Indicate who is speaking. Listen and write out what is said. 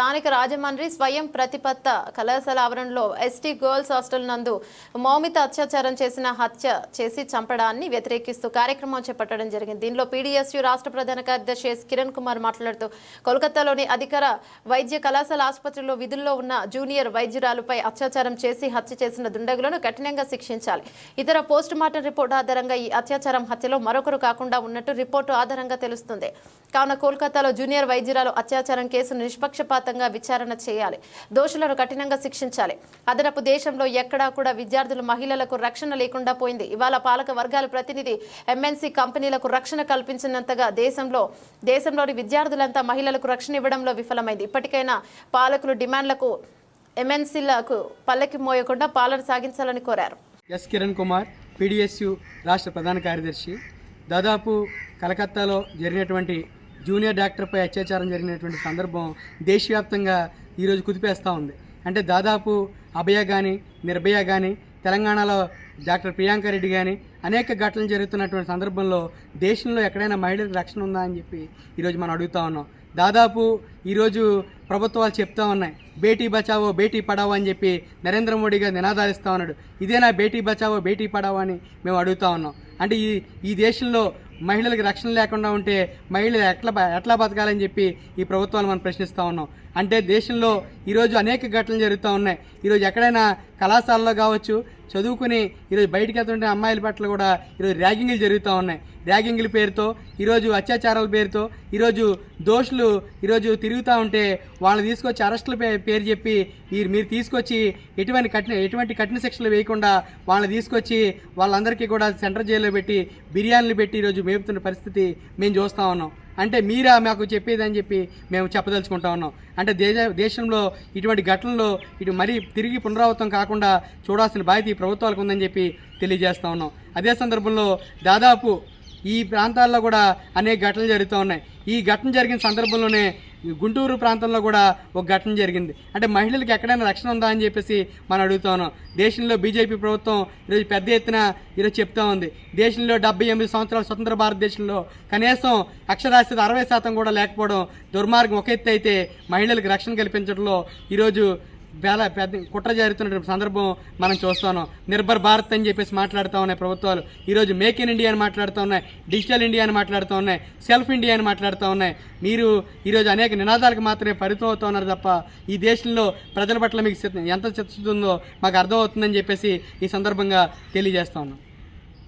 Speaker 1: స్థానిక రాజమండ్రి స్వయం ప్రతిపత్త కళాశాల ఆవరణలో ఎస్టీ గర్ల్స్ హాస్టల్ నందు మౌమిత అత్యాచారం చేసిన హత్య చేసి చంపడాన్ని వ్యతిరేకిస్తూ కార్యక్రమం చేపట్టడం జరిగింది. దీనిలో పీడీఎస్యు రాష్ట్ర ప్రధాన కార్యదర్శి ఎస్ కిరణ్ కుమార్ మాట్లాడుతూ కోల్కతాలోని అధికార వైద్య కళాశాల ఆసుపత్రిలో విధుల్లో ఉన్న జూనియర్ వైద్యురాలుపై అత్యాచారం చేసి హత్య చేసిన దుండగులను కఠినంగా శిక్షించాలి. ఇతర పోస్ట్ మార్టం రిపోర్టు ఆధారంగా ఈ అత్యాచారం హత్యలో మరొకరు కాకుండా ఉన్నట్టు రిపోర్టు ఆధారంగా తెలుస్తుంది. కావున కోల్కతాలో జూనియర్ వైద్యురాలు అత్యాచారం కేసును నిష్పక్షపాతంగా విచారణ చేయాలి. దోషులను కఠినంగా శిక్షించాలి. అదనపు దేశంలో ఎక్కడా కూడా విద్యార్థులు మహిళలకు రక్షణ లేకుండా పోయింది. ఇవాళ పాలక వర్గాల ప్రతినిధి ఎంఎన్సీ కంపెనీలకు రక్షణ కల్పించినంతగా దేశంలో దేశంలోని విద్యార్థులంతా మహిళలకు రక్షణ ఇవ్వడంలో విఫలమైంది. ఇప్పటికైనా పాలకులు డిమాండ్లకు ఎంఎన్సీలకు పల్లకి మోయకుండా పాలన సాగించాలని కోరారు.
Speaker 2: ఎస్ కిరణ్ కుమార్ పీడిఎస్యు రాష్ట్ర ప్రధాన కార్యదర్శి. దాదాపు కలకత్తాలో జరిగినటువంటి జూనియర్ డాక్టర్పై అత్యాచారం జరిగినటువంటి సందర్భం దేశవ్యాప్తంగా ఈరోజు కుదిపేస్తూ ఉంది. అంటే దాదాపు అభయ కానీ నిర్భయ కానీ తెలంగాణలో డాక్టర్ ప్రియాంక రెడ్డి కానీ అనేక ఘటనలు జరుగుతున్నటువంటి సందర్భంలో దేశంలో ఎక్కడైనా మహిళలకు రక్షణ ఉందా అని చెప్పి ఈరోజు మనం అడుగుతా ఉన్నాం. దాదాపు ఈరోజు ప్రభుత్వాలు చెప్తా ఉన్నాయి బేటీ బచావో బేటీ పడావో అని చెప్పి నరేంద్ర మోడీ గారు ఉన్నాడు. ఇదేనా బేటీ బచావో బేటీ పడావో అని మేము అడుగుతా ఉన్నాం. అంటే ఈ ఈ దేశంలో మహిళలకు రక్షణ లేకుండా ఉంటే మహిళలు ఎట్లా ఎట్లా బతకాలని చెప్పి ఈ ప్రభుత్వాలు మనం ప్రశ్నిస్తూ ఉన్నాం. అంటే దేశంలో ఈరోజు అనేక ఘటనలు జరుగుతూ ఉన్నాయి. ఈరోజు ఎక్కడైనా కళాశాలలో కావచ్చు చదువుకుని ఈరోజు బయటకు వెళ్తుంటే అమ్మాయిల పట్ల కూడా ఈరోజు ర్యాగింగ్లు జరుగుతూ ఉన్నాయి. ర్యాగింగ్ల పేరుతో ఈరోజు అత్యాచారాల పేరుతో ఈరోజు దోషులు ఈరోజు తిరుగుతూ ఉంటే వాళ్ళని తీసుకొచ్చి అరెస్టుల పే- పేరు చెప్పి మీరు మీరు తీసుకొచ్చి ఎటువంటి కఠిన ఎటువంటి కఠిన శిక్షలు వేయకుండా వాళ్ళని తీసుకొచ్చి వాళ్ళందరికీ కూడా సెంట్రల్ జైల్లో పెట్టి బిర్యానీలు పెట్టి ఈరోజు మేపుతున్న పరిస్థితి మేము చూస్తూ ఉన్నాం. అంటే మీరా మాకు చెప్పేదని చెప్పి మేము చెప్పదలుచుకుంటా ఉన్నాం. అంటే దేశ దేశంలో ఇటువంటి ఘటనలు ఇటు మరీ తిరిగి పునరావృతం కాకుండా చూడాల్సిన బాధ్యత ఈ ప్రభుత్వాలకు ఉందని చెప్పి తెలియజేస్తా ఉన్నాం. అదే సందర్భంలో దాదాపు ఈ ప్రాంతాల్లో కూడా అనేక ఘటనలు జరుగుతూ ఉన్నాయి. ఈ ఘటన జరిగిన సందర్భంలోనే గుంటూరు ప్రాంతంలో కూడా ఒక ఘటన జరిగింది. అంటే మహిళలకు ఎక్కడైనా రక్షణ ఉందా అని చెప్పేసి మనం అడుగుతాను దేశంలో బీజేపీ ప్రభుత్వం ఈరోజు పెద్ద ఎత్తున ఈరోజు చెప్తా ఉంది. దేశంలో డెబ్బై ఎనిమిది సంవత్సరాల స్వతంత్ర భారతదేశంలో కనీసం అక్షరాస్యత అరవై శాతం కూడా లేకపోవడం దుర్మార్గం. ఒక ఎత్తు అయితే మహిళలకు రక్షణ కల్పించడంలో ఈరోజు చాలా పెద్ద కుట్ర జరుగుతున్నటువంటి సందర్భం మనం చూస్తున్నాం నిర్భర్ భారత్ అని చెప్పేసి మాట్లాడుతూ ఉన్నాయి ప్రభుత్వాలు. ఈరోజు మేక్ ఇన్ ఇండియా అని మాట్లాడుతూ ఉన్నాయి. డిజిటల్ ఇండియా అని మాట్లాడుతూ ఉన్నాయి. సెల్ఫ్ ఇండియా అని మాట్లాడుతూ ఉన్నాయి. మీరు ఈరోజు అనేక నినాదాలకు మాత్రమే పరిమితం అవుతూ ఉన్నారు తప్ప ఈ దేశంలో ప్రజల పట్ల మీకు ఎంత చిత్తశుద్ధి ఉందో మాకు అర్థమవుతుందని చెప్పేసి ఈ సందర్భంగా తెలియజేస్తా ఉన్నాం.